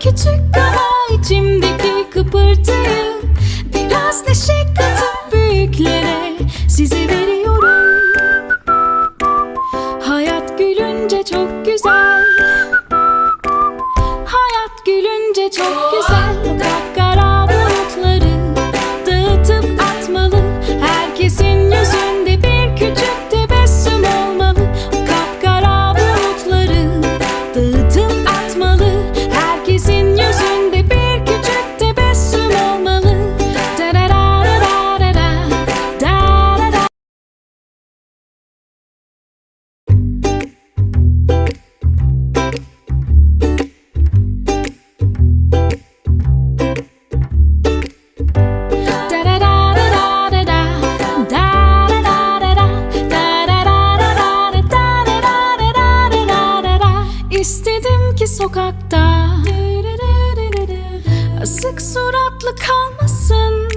küçük ama içimdeki kıpırtıyı Biraz neşe katıp büyüklere size veriyorum. Hayat gülünce çok güzel. Hayat gülünce çok güzel sokakta. Asık suratlı kalmasın.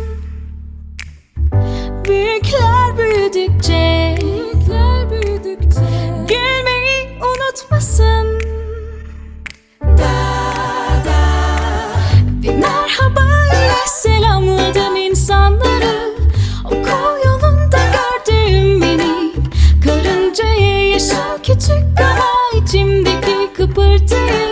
Büyükler büyüdükçe Gülmeyi unutmasın. Bir merhaba ile selamladım insanları. Okul yolunda gördüğüm beni. Karıncaya yaşam küçük ama içimdeki kıpırtıyı